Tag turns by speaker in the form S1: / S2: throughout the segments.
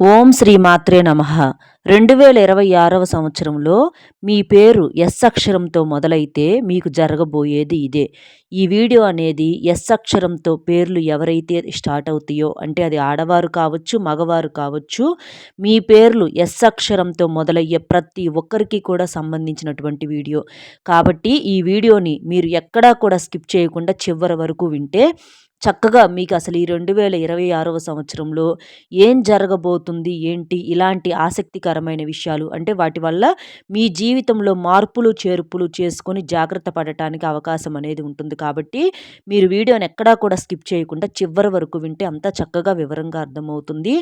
S1: ఓం శ్రీ మాత్రే నమ. రెండు వేల ఇరవై ఆరవ సంవత్సరంలో మీ పేరు ఎస్ అక్షరంతో మొదలైతే మీకు జరగబోయేది ఇదే. ఈ వీడియో అనేది ఎస్ అక్షరంతో పేర్లు ఎవరైతే స్టార్ట్ అవుతాయో అంటే అది ఆడవారు కావచ్చు మగవారు కావచ్చు మీ పేర్లు ఎస్ అక్షరంతో మొదలయ్యే ప్రతి ఒక్కరికి కూడా సంబంధించినటువంటి వీడియో. కాబట్టి ఈ వీడియోని మీరు ఎక్కడా కూడా స్కిప్ చేయకుండా చివరి వరకు వింటే చక్కగా మీకు అసలు ఈ రెండు వేల ఇరవై ఆరవ సంవత్సరంలో ఏం జరగబోతుంది ఏంటి ఇలాంటి ఆసక్తికరమైన విషయాలు? అంటే వాటి వల్ల మీ జీవితంలో మార్పులు చేర్పులు చేసుకొని జాగ్రత్త పడటానికి అవకాశం అనేది ఉంటుంది. కాబట్టి మీరు వీడియోని ఎక్కడా కూడా స్కిప్ చేయకుండా చివరి వరకు వింటే అంతా చక్కగా వివరంగా అర్థమవుతుంది.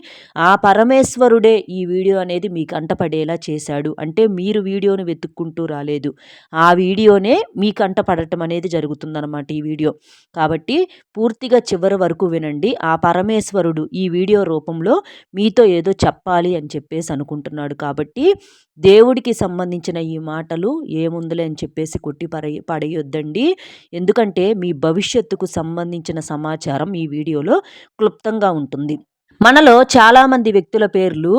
S1: ఆ పరమేశ్వరుడే ఈ వీడియో అనేది మీకు అంటపడేలా చేశాడు. అంటే మీరు వీడియోని వెతుక్కుంటూ రాలేదు. ఆ వీడియోనే మీకు అంటపడటం అనేది జరుగుతుందన్నమాట ఈ వీడియో. కాబట్టి పూర్తిగా పూర్తిగా చివరి వరకు వినండి. ఆ పరమేశ్వరుడు ఈ వీడియో రూపంలో మీతో ఏదో చెప్పాలి అని చెప్పేసి అనుకుంటున్నాడు కాబట్టి దేవుడికి సంబంధించిన ఈ మాటలు ఏముందులే అని చెప్పేసి కొట్టి పడే పడేయొద్దండి. ఎందుకంటే మీ భవిష్యత్తుకు సంబంధించిన సమాచారం ఈ వీడియోలో క్లుప్తంగా ఉంటుంది. మనలో చాలామంది వ్యక్తుల పేర్లు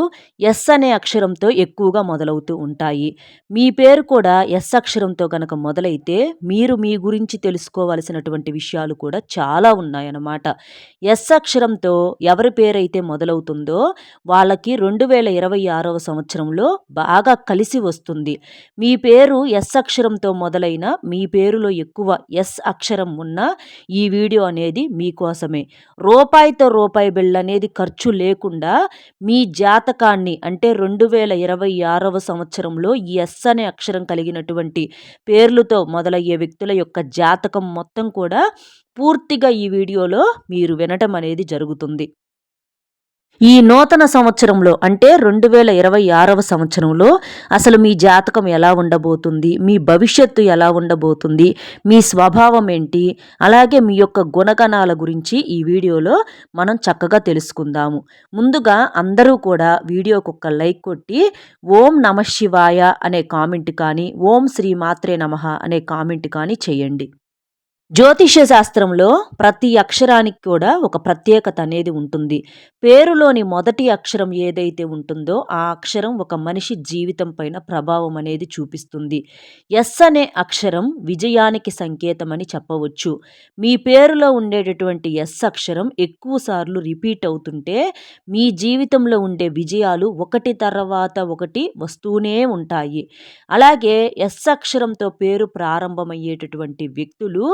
S1: ఎస్ అనే అక్షరంతో ఎక్కువగా మొదలవుతూ ఉంటాయి. మీ పేరు కూడా ఎస్ అక్షరంతో కనుక మొదలైతే మీరు మీ గురించి తెలుసుకోవలసినటువంటి విషయాలు కూడా చాలా ఉన్నాయన్నమాట. ఎస్ అక్షరంతో ఎవరి పేరైతే మొదలవుతుందో వాళ్ళకి రెండు వేల ఇరవై ఆరవ సంవత్సరంలో బాగా కలిసి వస్తుంది. మీ పేరు ఎస్ అక్షరంతో మొదలైన మీ పేరులో ఎక్కువ ఎస్ అక్షరం ఉన్న ఈ వీడియో అనేది మీకోసమే. రూపాయితో రూపాయి బిళ్ళ అనేది ఖర్చు లేకుండా మీ జాతకాన్ని అంటే రెండు వేల ఇరవై ఆరవ సంవత్సరంలో ఎస్ అనే అక్షరం కలిగినటువంటి పేర్లతో మొదలయ్యే వ్యక్తుల యొక్క జాతకం మొత్తం కూడా పూర్తిగా ఈ వీడియోలో మీరు వినటం అనేది జరుగుతుంది. ఈ నూతన సంవత్సరంలో అంటే రెండు వేల ఇరవై ఆరవ సంవత్సరంలో అసలు మీ జాతకం ఎలా ఉండబోతుంది? మీ భవిష్యత్తు ఎలా ఉండబోతుంది? మీ స్వభావం ఏంటి? అలాగే మీ యొక్క గుణగణాల గురించి ఈ వీడియోలో మనం చక్కగా తెలుసుకుందాము. ముందుగా అందరూ కూడా వీడియోకు ఒక లైక్ కొట్టి ఓం నమ శివాయ అనే కామెంట్ కానీ ఓం శ్రీ మాత్రే నమ అనే కామెంట్ కానీ చేయండి. జ్యోతిష్య శాస్త్రంలో ప్రతి అక్షరానికి కూడా ఒక ప్రత్యేకత అనేది ఉంటుంది. పేరులోని మొదటి అక్షరం ఏదైతే ఉంటుందో ఆ అక్షరం ఒక మనిషి జీవితం పైన ప్రభావం అనేది చూపిస్తుంది. ఎస్ అనే అక్షరం విజయానికి సంకేతమని చెప్పవచ్చు. మీ పేరులో ఉండేటటువంటి ఎస్ అక్షరం ఎక్కువ సార్లు రిపీట్ అవుతుంటే మీ జీవితంలో ఉండే విజయాలు ఒకటి తర్వాత ఒకటి వస్తూనే ఉంటాయి. అలాగే ఎస్ అక్షరంతో పేరు ప్రారంభమయ్యేటటువంటి వ్యక్తులు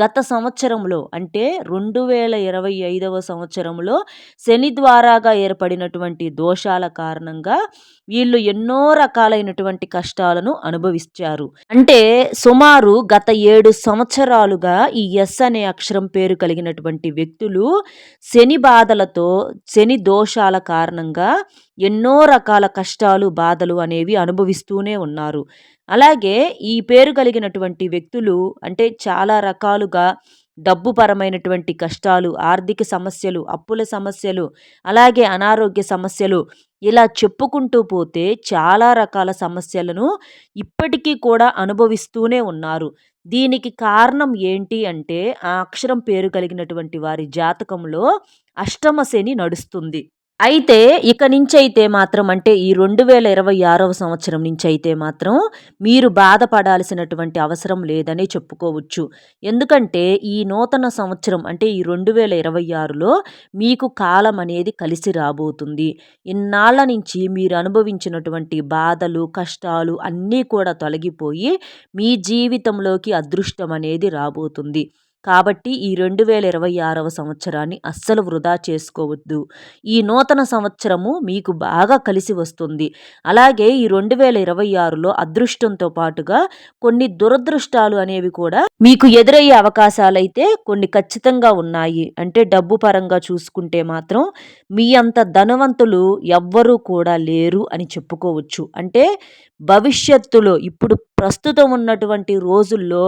S1: గత సంవత్సరంలో అంటే రెండు వేల ఇరవై ఐదవ సంవత్సరంలో శని ద్వారాగా ఏర్పడినటువంటి దోషాల కారణంగా వీళ్ళు ఎన్నో రకాలైనటువంటి కష్టాలను అనుభవించారు. అంటే సుమారు గత ఏడు సంవత్సరాలుగా ఈ ఎస్ అనే అక్షరం పేరు కలిగినటువంటి వ్యక్తులు శని బాధలతో శని దోషాల కారణంగా ఎన్నో రకాల కష్టాలు బాధలు అనేవి అనుభవిస్తూనే ఉన్నారు. అలాగే ఈ పేరు కలిగినటువంటి వ్యక్తులు అంటే చాలా రకాలుగా డబ్బు పరమైనటువంటి కష్టాలు ఆర్థిక సమస్యలు అప్పుల సమస్యలు అలాగే అనారోగ్య సమస్యలు ఇలా చెప్పుకుంటూ పోతే చాలా రకాల సమస్యలను ఇప్పటికీ కూడా అనుభవిస్తూనే ఉన్నారు. దీనికి కారణం ఏంటి అంటే ఆ అక్షరం పేరు కలిగినటువంటి వారి జాతకంలో అష్టమ శని నడుస్తుంది. అయితే ఇక నుంచి అయితే మాత్రం అంటే ఈ రెండు వేల ఇరవై ఆరవ సంవత్సరం నుంచి అయితే మాత్రం మీరు బాధపడాల్సినటువంటి అవసరం లేదని చెప్పుకోవచ్చు. ఎందుకంటే ఈ నూతన సంవత్సరం అంటే ఈ రెండు వేల ఇరవై ఆరులో మీకు కాలం అనేది కలిసి రాబోతుంది. ఇన్నాళ్ళ నుంచి మీరు అనుభవించినటువంటి బాధలు కష్టాలు అన్నీ కూడా తొలగిపోయి మీ జీవితంలోకి అదృష్టం అనేది రాబోతుంది. కాబట్టి ఈ రెండు వేల ఇరవై ఆరవ సంవత్సరాన్ని అస్సలు వృధా చేసుకోవద్దు. ఈ నూతన సంవత్సరము మీకు బాగా కలిసి వస్తుంది. అలాగే ఈ రెండు వేల ఇరవై ఆరులో అదృష్టంతో పాటుగా కొన్ని దురదృష్టాలు అనేవి కూడా మీకు ఎదురయ్యే అవకాశాలు అయితే కొన్ని ఖచ్చితంగా ఉన్నాయి. అంటే డబ్బు పరంగా చూసుకుంటే మాత్రం మీ అంత ధనవంతులు ఎవ్వరూ కూడా లేరు అని చెప్పుకోవచ్చు. అంటే భవిష్యత్తులో ఇప్పుడు ప్రస్తుతం ఉన్నటువంటి రోజుల్లో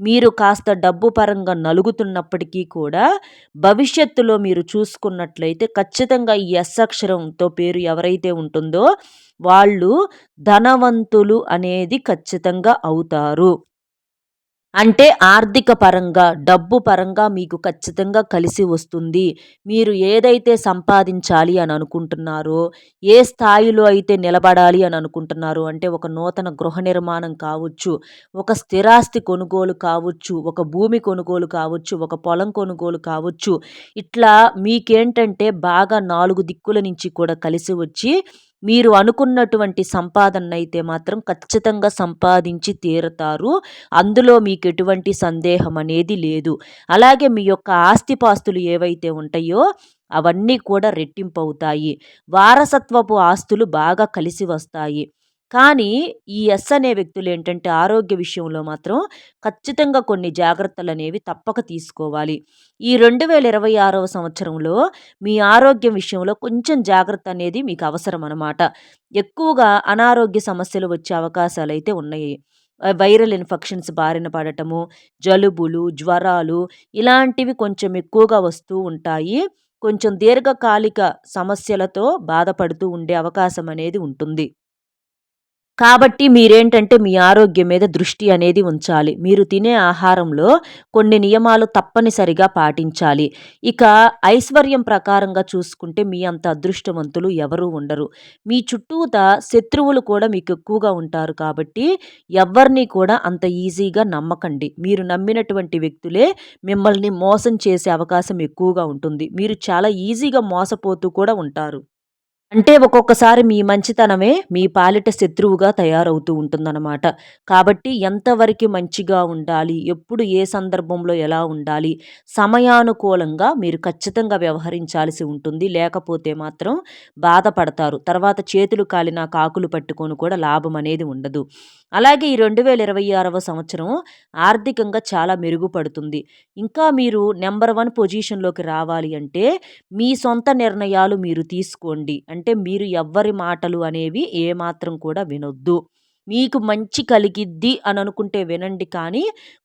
S1: మీరు కాస్త డబ్బు పరంగా నలుగుతున్నప్పటికీ కూడా భవిష్యత్తులో మీరు చూసుకున్నట్లయితే ఖచ్చితంగా ఈ ఎస్ అక్షరంతో పేరు ఎవరైతే ఉంటుందో వాళ్ళు ధనవంతులు అనేది ఖచ్చితంగా అవుతారు. అంటే ఆర్థిక పరంగా డబ్బు పరంగా మీకు ఖచ్చితంగా కలిసి వస్తుంది. మీరు ఏదైతే సంపాదించాలి అని అనుకుంటున్నారో ఏ స్థాయిలో అయితే నిలబడాలి అని అనుకుంటున్నారో అంటే ఒక నూతన గృహ నిర్మాణం కావచ్చు ఒక స్థిరాస్తి కొనుగోలు కావచ్చు ఒక భూమి కొనుగోలు కావచ్చు ఒక పొలం కొనుగోలు కావచ్చు ఇట్లా మీకేంటంటే బాగా నాలుగు దిక్కుల నుంచి కూడా కలిసి వచ్చి మీరు అనుకున్నటువంటి సంపాదన అయితే మాత్రం ఖచ్చితంగా సంపాదించి తీరుతారు. అందులో మీకు ఎటువంటి సందేహం అనేది లేదు. అలాగే మీ యొక్క ఆస్తిపాస్తులు ఏవైతే ఉంటాయో అవన్నీ కూడా రెట్టింపు అవుతాయి వారసత్వపు ఆస్తులు బాగా కలిసి వస్తాయి. కానీ ఈ ఎస్ అనే వ్యక్తులు ఏంటంటే ఆరోగ్య విషయంలో మాత్రం ఖచ్చితంగా కొన్ని జాగ్రత్తలు అనేవి తప్పక తీసుకోవాలి. ఈ రెండు వేల ఇరవై ఆరవ సంవత్సరంలో మీ ఆరోగ్యం విషయంలో కొంచెం జాగ్రత్త అనేది మీకు అవసరం అనమాట ఎక్కువగా అనారోగ్య సమస్యలు వచ్చే అవకాశాలు అయితే ఉన్నాయి. వైరల్ ఇన్ఫెక్షన్స్ బారిన పడటము జలుబులు జ్వరాలు ఇలాంటివి కొంచెం ఎక్కువగా వస్తూ ఉంటాయి. కొంచెం దీర్ఘకాలిక సమస్యలతో బాధపడుతూ ఉండే అవకాశం అనేది ఉంటుంది. కాబట్టి మీరేంటంటే మీ ఆరోగ్యం మీద దృష్టి అనేది ఉంచాలి. మీరు తినే ఆహారంలో కొన్ని నియమాలు తప్పనిసరిగా పాటించాలి. ఇక ఐశ్వర్యం ప్రకారంగా చూసుకుంటే మీ అంత అదృష్టవంతులు ఎవరూ ఉండరు. మీ చుట్టూత శత్రువులు కూడా మీకు ఎక్కువగా ఉంటారు కాబట్టి ఎవరిని కూడా అంత ఈజీగా నమ్మకండి. మీరు నమ్మినటువంటి వ్యక్తులే మిమ్మల్ని మోసం చేసే అవకాశం ఎక్కువగా ఉంటుంది. మీరు చాలా ఈజీగా మోసపోతూ కూడా ఉంటారు. అంటే ఒక్కొక్కసారి మీ మంచితనమే మీ పాలిట శత్రువుగా తయారవుతూ ఉంటుందన్నమాట. కాబట్టి ఎంతవరకు మంచిగా ఉండాలి ఎప్పుడు ఏ సందర్భంలో ఎలా ఉండాలి సమయానుకూలంగా మీరు ఖచ్చితంగా వ్యవహరించాల్సి ఉంటుంది. లేకపోతే మాత్రం బాధపడతారు. తర్వాత చేతులు కాలిన కాకులు పట్టుకొని కూడా లాభం అనేది ఉండదు. అలాగే ఈ రెండు వేల ఇరవై ఆరవ సంవత్సరం ఆర్థికంగా చాలా మెరుగుపడుతుంది. ఇంకా మీరు నెంబర్ వన్ పొజిషన్లోకి రావాలి అంటే మీ సొంత నిర్ణయాలు మీరు తీసుకోండి. అంటే మీరు ఎవ్వరి మాటలు అనేవి ఏమాత్రం కూడా వినొద్దు. మీకు మంచి కలిగిద్ది అని అనుకుంటే వినండి కానీ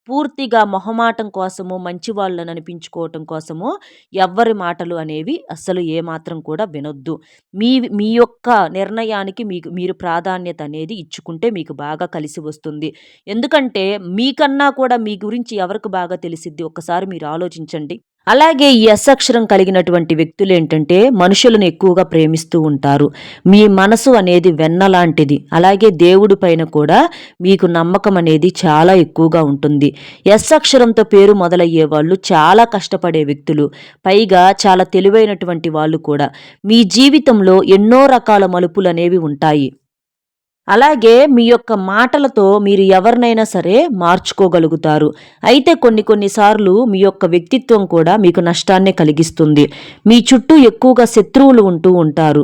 S1: పూర్తిగా మొహమాటం కోసము మంచి వాళ్ళని అనిపించుకోవటం కోసము ఎవ్వరి మాటలు అనేవి అస్సలు ఏమాత్రం కూడా వినొద్దు. మీ మీ యొక్క నిర్ణయానికి మీకు మీరు ప్రాధాన్యత అనేది ఇచ్చుకుంటే మీకు బాగా కలిసి వస్తుంది. ఎందుకంటే మీకన్నా కూడా మీ గురించి ఎవరికి బాగా తెలిసిద్ది? ఒక్కసారి మీరు ఆలోచించండి. అలాగే ఈ అక్షరం కలిగినటువంటి వ్యక్తులు ఏంటంటే మనుషులను ఎక్కువగా ప్రేమిస్తూ ఉంటారు. మీ మనసు అనేది వెన్న లాంటిది. అలాగే దేవుడి పైన కూడా మీకు నమ్మకం అనేది చాలా ఎక్కువగా ఉంటుంది. ఎస్ అక్షరంతో పేరు మొదలయ్యే వాళ్ళు చాలా కష్టపడే వ్యక్తులు. పైగా చాలా తెలివైనటువంటి వాళ్ళు కూడా. మీ జీవితంలో ఎన్నో రకాల మలుపులు అనేవి ఉంటాయి. అలాగే మీ యొక్క మాటలతో మీరు ఎవరినైనా సరే మార్చుకోగలుగుతారు. అయితే కొన్ని కొన్నిసార్లు మీ యొక్క వ్యక్తిత్వం కూడా మీకు నష్టాన్ని కలిగిస్తుంది. మీ చుట్టూ ఎక్కువగా శత్రువులు ఉంటూ ఉంటారు.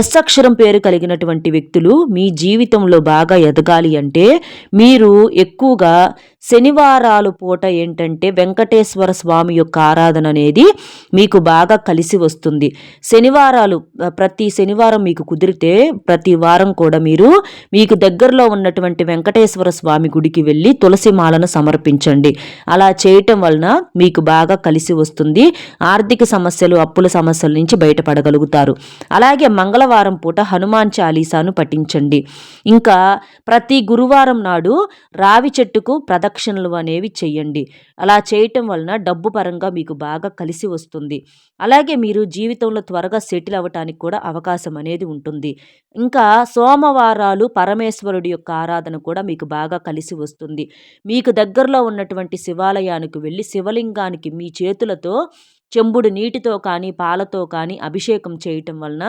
S1: ఎస్ అక్షరం పేరు కలిగినటువంటి వ్యక్తులు మీ జీవితంలో బాగా ఎదగాలి అంటే మీరు ఎక్కువగా శనివారాలు పూట ఏంటంటే వెంకటేశ్వర స్వామి యొక్క ఆరాధన అనేది మీకు బాగా కలిసి వస్తుంది. శనివారాలు ప్రతి శనివారం మీకు కుదిరితే ప్రతి వారం కూడా మీరు మీకు దగ్గరలో ఉన్నటువంటి వెంకటేశ్వర స్వామి గుడికి వెళ్ళి తులసి మాలను సమర్పించండి. అలా చేయటం వలన మీకు బాగా కలిసి వస్తుంది. ఆర్థిక సమస్యలు అప్పుల సమస్యల నుంచి బయటపడగలుగుతారు. అలాగే మంగళవారం పూట హనుమాన్ చాలీసాను పఠించండి. ఇంకా ప్రతి గురువారం నాడు రావి చెట్టుకు ప్రదక్షిణలు అనేవి చేయండి. అలా చేయటం వలన డబ్బు పరంగా మీకు బాగా కలిసి వస్తుంది. అలాగే మీరు జీవితంలో త్వరగా సెటిల్ అవ్వటానికి కూడా అవకాశం అనేది ఉంటుంది. ఇంకా సోమవారాలు పరమేశ్వరుడి యొక్క ఆరాధన కూడా మీకు బాగా కలిసి వస్తుంది. మీకు దగ్గరలో ఉన్నటువంటి శివాలయానికి వెళ్ళి శివలింగానికి మీ చేతులతో చెంబుడు నీటితో కానీ పాలతో కానీ అభిషేకం చేయటం వలన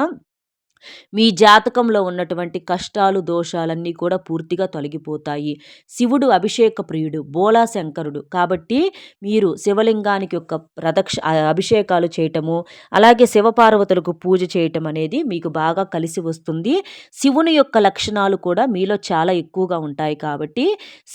S1: మీ జాతకంలో ఉన్నటువంటి కష్టాలు దోషాలన్నీ కూడా పూర్తిగా తొలగిపోతాయి. శివుడు అభిషేక ప్రియుడు బోలా శంకరుడు. కాబట్టి మీరు శివలింగానికి యొక్క ప్రదక్ష అభిషేకాలు చేయటము అలాగే శివపార్వతులకు పూజ చేయటం అనేది మీకు బాగా కలిసి వస్తుంది. శివుని యొక్క లక్షణాలు కూడా మీలో చాలా ఎక్కువగా ఉంటాయి కాబట్టి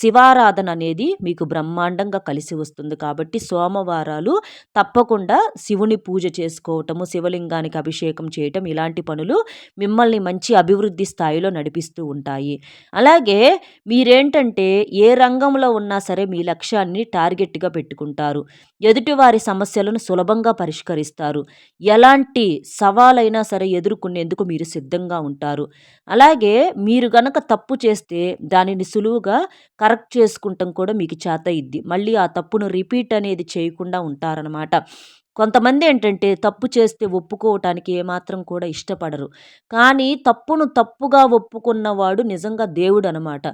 S1: శివారాధన అనేది మీకు బ్రహ్మాండంగా కలిసి వస్తుంది. కాబట్టి సోమవారాలు తప్పకుండా శివుని పూజ చేసుకోవటము శివలింగానికి అభిషేకం చేయటం ఇలాంటి పనులు మిమ్మల్ని మంచి అభివృద్ధి స్థాయిలో నడిపిస్తూ ఉంటాయి. అలాగే మీరేంటంటే ఏ రంగంలో ఉన్నా సరే మీ లక్ష్యాన్ని టార్గెట్గా పెట్టుకుంటారు. ఎదుటివారి సమస్యలను సులభంగా పరిష్కరిస్తారు. ఎలాంటి సవాలైనా సరే ఎదుర్కొనేందుకు మీరు సిద్ధంగా ఉంటారు. అలాగే మీరు గనక తప్పు చేస్తే దానిని సులువుగా కరెక్ట్ చేసుకుంటాం కూడా మీకు చేత ఇద్ది. మళ్ళీ ఆ తప్పును రిపీట్ అనేది చేయకుండా ఉంటారనమాట కొంతమంది ఏంటంటే తప్పు చేస్తే ఒప్పుకోవటానికి ఏమాత్రం కూడా ఇష్టపడరు. కానీ తప్పును తప్పుగా ఒప్పుకున్నవాడు నిజంగా దేవుడు అనమాట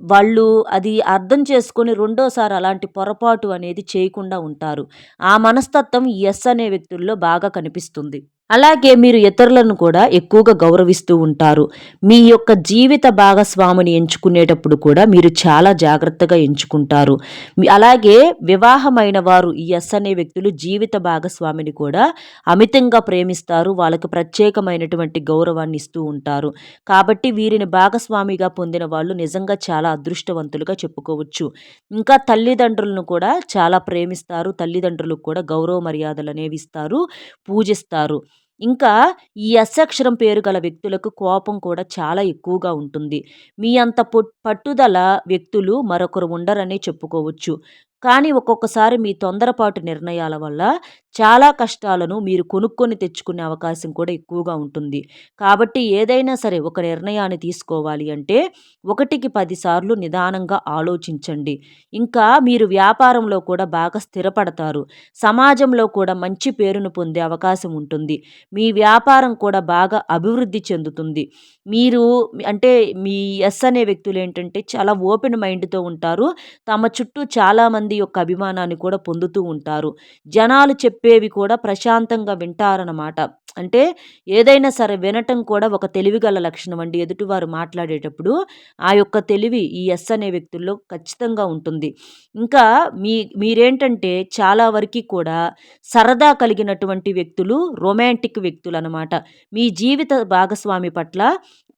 S1: వాళ్ళు అది అర్థం చేసుకొని రెండోసారి అలాంటి పొరపాటు అనేది చేయకుండా ఉంటారు. ఆ మనస్తత్వం ఎస్ అనే వ్యక్తుల్లో బాగా కనిపిస్తుంది. అలాగే మీరు ఇతరులను కూడా ఎక్కువగా గౌరవిస్తూ ఉంటారు. మీ యొక్క జీవిత భాగస్వామిని ఎంచుకునేటప్పుడు కూడా మీరు చాలా జాగ్రత్తగా ఎంచుకుంటారు. అలాగే వివాహమైన వారు ఈ ఎస్ అనే వ్యక్తులు జీవిత భాగస్వామిని కూడా అమితంగా ప్రేమిస్తారు. వాళ్ళకు ప్రత్యేకమైనటువంటి గౌరవాన్ని ఇస్తూ ఉంటారు. కాబట్టి వీరిని భాగస్వామిగా పొందిన వాళ్ళు నిజంగా చాలా అదృష్టవంతులుగా చెప్పుకోవచ్చు. ఇంకా తల్లిదండ్రులను కూడా చాలా ప్రేమిస్తారు. తల్లిదండ్రులకు కూడా గౌరవ మర్యాదలు అనేవి ఇస్తారు. పూజిస్తారు. ఇంకా ఈ ఎస్ అక్షరం పేరు గల వ్యక్తులకు కోపం కూడా చాలా ఎక్కువగా ఉంటుంది. మీ అంత పట్టుదల వ్యక్తులు మరొకరు ఉండరని చెప్పుకోవచ్చు. కానీ ఒక్కొక్కసారి మీ తొందరపాటు నిర్ణయాల వల్ల చాలా కష్టాలను మీరు కొనుక్కొని తెచ్చుకునే అవకాశం కూడా ఎక్కువగా ఉంటుంది. కాబట్టి ఏదైనా సరే ఒక నిర్ణయాన్ని తీసుకోవాలి అంటే ఒకటికి పదిసార్లు నిదానంగా ఆలోచించండి. ఇంకా మీరు వ్యాపారంలో కూడా బాగా స్థిరపడతారు. సమాజంలో కూడా మంచి పేరును పొందే అవకాశం ఉంటుంది. మీ వ్యాపారం కూడా బాగా అభివృద్ధి చెందుతుంది. మీరు అంటే మీ ఎస్ అనే వ్యక్తులు ఏంటంటే చాలా ఓపెన్ మైండ్తో ఉంటారు. తమ చుట్టూ చాలామంది యొక్క అభిమానాన్ని కూడా పొందుతూ ఉంటారు. జనాలు చెప్పేవి కూడా ప్రశాంతంగా వింటారన్నమాట. అంటే ఏదైనా సరే వినటం కూడా ఒక తెలివిగల లక్షణం అండి. ఎదుటివారు మాట్లాడేటప్పుడు ఆ యొక్క తెలివి ఈ ఎస్ అనే వ్యక్తుల్లో ఖచ్చితంగా ఉంటుంది. ఇంకా మీ మీరేంటంటే చాలా వరకు కూడా సరదా కలిగినటువంటి వ్యక్తులు రొమాంటిక్ వ్యక్తులు అనమాట మీ జీవిత భాగస్వామి పట్ల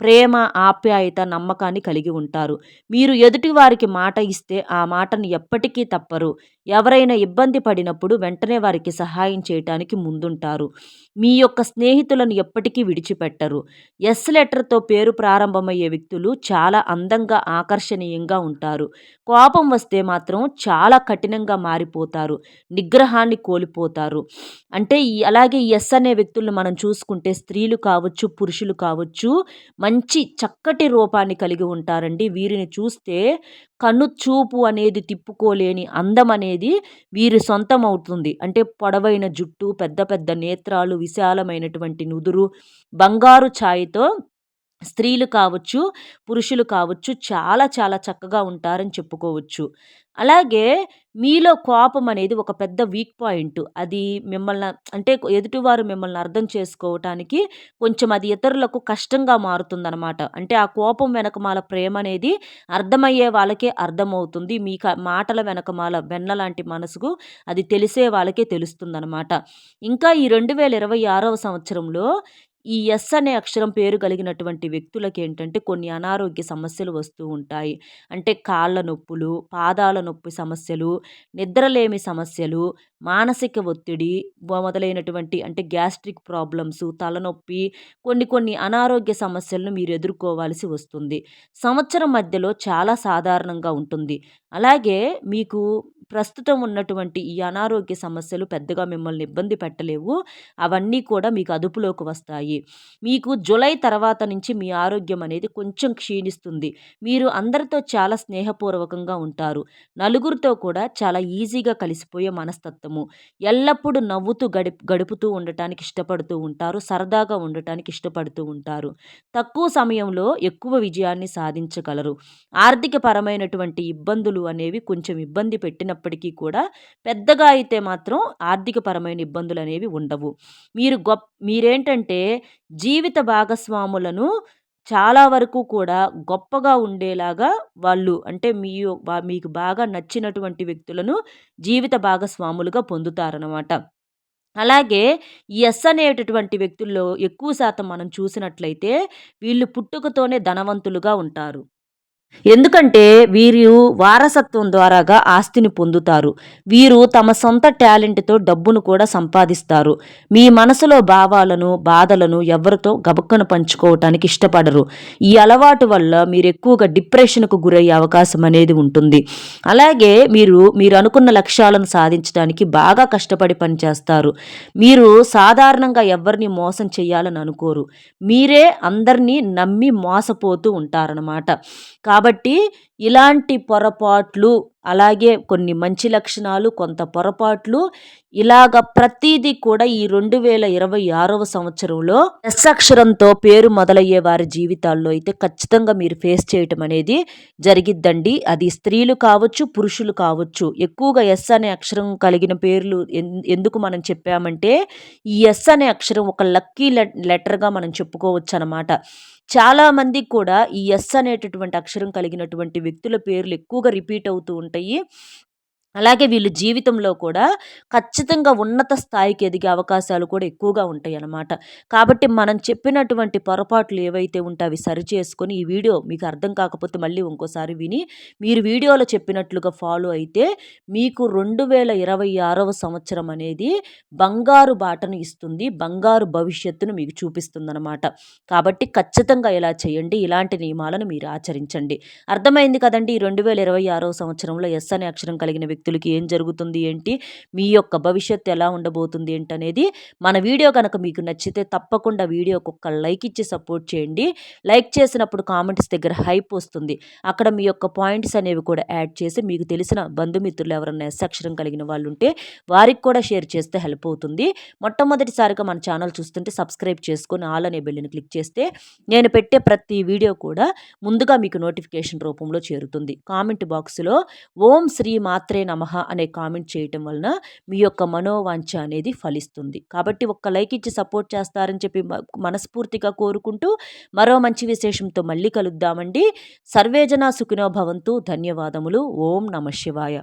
S1: ప్రేమ ఆప్యాయత నమ్మకాన్ని కలిగి ఉంటారు. మీరు ఎదుటి వారికి మాట ఇస్తే ఆ మాటను ఎప్పటికీ తప్పరు. ఎవరైనా ఇబ్బంది పడినప్పుడు వెంటనే వారికి సహాయం చేయటానికి ముందుంటారు. మీ యొక్క స్నేహితులను ఎప్పటికీ విడిచిపెట్టరు. ఎస్ లెటర్తో పేరు ప్రారంభమయ్యే వ్యక్తులు చాలా అందంగా ఆకర్షణీయంగా ఉంటారు. కోపం వస్తే మాత్రం చాలా కఠినంగా మారిపోతారు. నిగ్రహాన్ని కోల్పోతారు. అంటే ఈ అలాగే ఎస్ అనే వ్యక్తులను మనం చూసుకుంటే స్త్రీలు కావచ్చు పురుషులు కావచ్చు మంచి చక్కటి రూపాన్ని కలిగి ఉంటారండి. వీరిని చూస్తే కన్ను చూపు అనేది తిప్పుకోలేని అందం అనేది వీరి సొంతం అవుతుంది అంటే పొడవైన జుట్టు పెద్ద పెద్ద నేత్రాలు విశాలమైనటువంటి నుదురు బంగారు ఛాయతో స్త్రీలు కావచ్చు పురుషులు కావచ్చు చాలా చాలా చక్కగా ఉంటారని చెప్పుకోవచ్చు. అలాగే మీలో కోపం అనేది ఒక పెద్ద వీక్ పాయింట్ అది మిమ్మల్ని అంటే ఎదుటివారు మిమ్మల్ని అర్థం చేసుకోవటానికి కొంచెం అది ఇతరులకు కష్టంగా మారుతుందనమాట అంటే ఆ కోపం వెనకమాల ప్రేమ అనేది అర్థమయ్యే వాళ్ళకే అర్థమవుతుంది. మీ మాటల వెనకమాల వెన్న లాంటి మనసుకు అది తెలిసే వాళ్ళకే తెలుస్తుందనమాట ఇంకా ఈ రెండు వేల ఇరవై ఆరవ సంవత్సరంలో ఈ ఎస్ అనే అక్షరం పేరు కలిగినటువంటి వ్యక్తులకి ఏంటంటే కొన్ని అనారోగ్య సమస్యలు వస్తూ ఉంటాయి. అంటే కాళ్ళ నొప్పులు పాదాల నొప్పి సమస్యలు నిద్రలేమి సమస్యలు మానసిక ఒత్తిడి మొదలైనటువంటి అంటే గ్యాస్ట్రిక్ ప్రాబ్లమ్స్ తలనొప్పి కొన్ని కొన్ని అనారోగ్య సమస్యలను మీరు ఎదుర్కోవాల్సి వస్తుంది. సంవత్సరం మధ్యలో చాలా సాధారణంగా ఉంటుంది. అలాగే మీకు ప్రస్తుతం ఉన్నటువంటి ఈ అనారోగ్య సమస్యలు పెద్దగా మిమ్మల్ని ఇబ్బంది పెట్టలేవు. అవన్నీ కూడా మీకు అదుపులోకి వస్తాయి. మీకు జులై తర్వాత నుంచి మీ ఆరోగ్యం అనేది కొంచెం క్షీణిస్తుంది. మీరు అందరితో చాలా స్నేహపూర్వకంగా ఉంటారు. నలుగురితో కూడా చాలా ఈజీగా కలిసిపోయే మనస్తత్వము. ఎల్లప్పుడూ నవ్వుతూ గడి గడుపుతూ ఉండటానికి ఇష్టపడుతూ ఉంటారు. సరదాగా ఉండటానికి ఇష్టపడుతూ ఉంటారు. తక్కువ సమయంలో ఎక్కువ విజయాన్ని సాధించగలరు. ఆర్థిక పరమైనటువంటి ఇబ్బందులు అనేవి కొంచెం ఇబ్బంది పెట్టిన అయినప్పటికీ కూడా పెద్దగా అయితే మాత్రం ఆర్థికపరమైన ఇబ్బందులు అనేవి ఉండవు. మీరు గొప్ప మీరేంటంటే జీవిత భాగస్వాములను చాలా వరకు కూడా గొప్పగా ఉండేలాగా వాళ్ళు అంటే మీ మీకు బాగా నచ్చినటువంటి వ్యక్తులను జీవిత భాగస్వాములుగా పొందుతారనమాట అలాగే ఎస్ అనేటటువంటి వ్యక్తుల్లో ఎక్కువ శాతం మనం చూసినట్లయితే వీళ్ళు పుట్టుకతోనే ధనవంతులుగా ఉంటారు. ఎందుకంటే వీరు వారసత్వం ద్వారాగా ఆస్తిని పొందుతారు. వీరు తమ సొంత టాలెంట్తో డబ్బును కూడా సంపాదిస్తారు. మీ మనసులో భావాలను బాధలను ఎవరితో గబక్కన పంచుకోవటానికి ఇష్టపడరు. ఈ అలవాటు వల్ల మీరు ఎక్కువగా డిప్రెషన్కు గురయ్యే అవకాశం అనేది ఉంటుంది. అలాగే మీరు మీరు అనుకున్న లక్ష్యాలను సాధించడానికి బాగా కష్టపడి పనిచేస్తారు. మీరు సాధారణంగా ఎవరిని మోసం చేయాలని అనుకోరు. మీరే అందరినీ నమ్మి మోసపోతూ ఉంటారనమాట కాబట్టి ఇలాంటి పొరపాట్లు అలాగే కొన్ని మంచి లక్షణాలు కొంత పొరపాట్లు ఇలాగ ప్రతిదీ కూడా ఈ రెండు వేల ఇరవై ఆరవ సంవత్సరంలో ఎస్ అక్షరంతో పేరు మొదలయ్యే వారి జీవితాల్లో అయితే ఖచ్చితంగా మీరు ఫేస్ చేయటం అనేది జరిగిద్దండి. అది స్త్రీలు కావచ్చు పురుషులు కావచ్చు. ఎక్కువగా ఎస్ అనే అక్షరం కలిగిన పేర్లు ఎందుకు మనం చెప్పామంటే ఈ ఎస్ అనే అక్షరం ఒక లక్కీ లెటర్గా మనం చెప్పుకోవచ్చు అనమాట చాలామంది కూడా ఈ ఎస్ అనేటటువంటి అక్షరం కలిగినటువంటి వ్యక్తుల పేర్లు ఎక్కువగా రిపీట్ అవుతూ ఉంటాయి. అలాగే వీళ్ళు జీవితంలో కూడా ఖచ్చితంగా ఉన్నత స్థాయికి ఎదిగే అవకాశాలు కూడా ఎక్కువగా ఉంటాయి అన్నమాట కాబట్టి మనం చెప్పినటువంటి పొరపాట్లు ఏవైతే ఉంటే అవి సరిచేసుకొని ఈ వీడియో మీకు అర్థం కాకపోతే మళ్ళీ ఇంకోసారి విని మీరు వీడియోలో చెప్పినట్లుగా ఫాలో అయితే మీకు రెండు వేల ఇరవై ఆరవ సంవత్సరం అనేది బంగారు బాటను ఇస్తుంది బంగారు భవిష్యత్తును మీకు చూపిస్తుందన్నమాట. కాబట్టి ఖచ్చితంగా ఇలా చేయండి ఇలాంటి నియమాలను మీరు ఆచరించండి. అర్థమైంది కదండి ఈ రెండు వేల ఇరవై ఆరవ సంవత్సరంలో ఎస్ అనే అక్షరం కలిగిన వ్యక్తి వ్యక్తులకి ఏం జరుగుతుంది ఏంటి? మీ యొక్క భవిష్యత్తు ఎలా ఉండబోతుంది ఏంటనేది మన వీడియో కనుక మీకు నచ్చితే తప్పకుండా వీడియోకి ఒక్క లైక్ ఇచ్చి సపోర్ట్ చేయండి. లైక్ చేసినప్పుడు కామెంట్స్ దగ్గర హైప్ వస్తుంది. అక్కడ మీ యొక్క పాయింట్స్ అనేవి కూడా యాడ్ చేసి మీకు తెలిసిన బంధుమిత్రులు ఎవరైనా ఎస్ అక్షరం కలిగిన వాళ్ళు ఉంటే వారికి కూడా షేర్ చేస్తే హెల్ప్ అవుతుంది. మొట్టమొదటిసారిగా మన ఛానల్ చూస్తుంటే సబ్స్క్రైబ్ చేసుకొని ఆల్ అనే బెల్లిని క్లిక్ చేస్తే నేను పెట్టే ప్రతి వీడియో కూడా ముందుగా మీకు నోటిఫికేషన్ రూపంలో చేరుతుంది. కామెంట్ బాక్స్లో ఓం శ్రీ మాత్రే నమః అనే కామెంట్ చేయటం వలన మీ యొక్క మనోవాంఛ అనేది ఫలిస్తుంది. కాబట్టి ఒక్క లైక్ ఇచ్చి సపోర్ట్ చేస్తారని చెప్పి మనస్ఫూర్తిగా కోరుకుంటూ మరో మంచి విశేషంతో మళ్ళీ కలుద్దామండి. సర్వేజన సుఖినో భవంతు. ధన్యవాదములు. ఓం నమ శివాయ.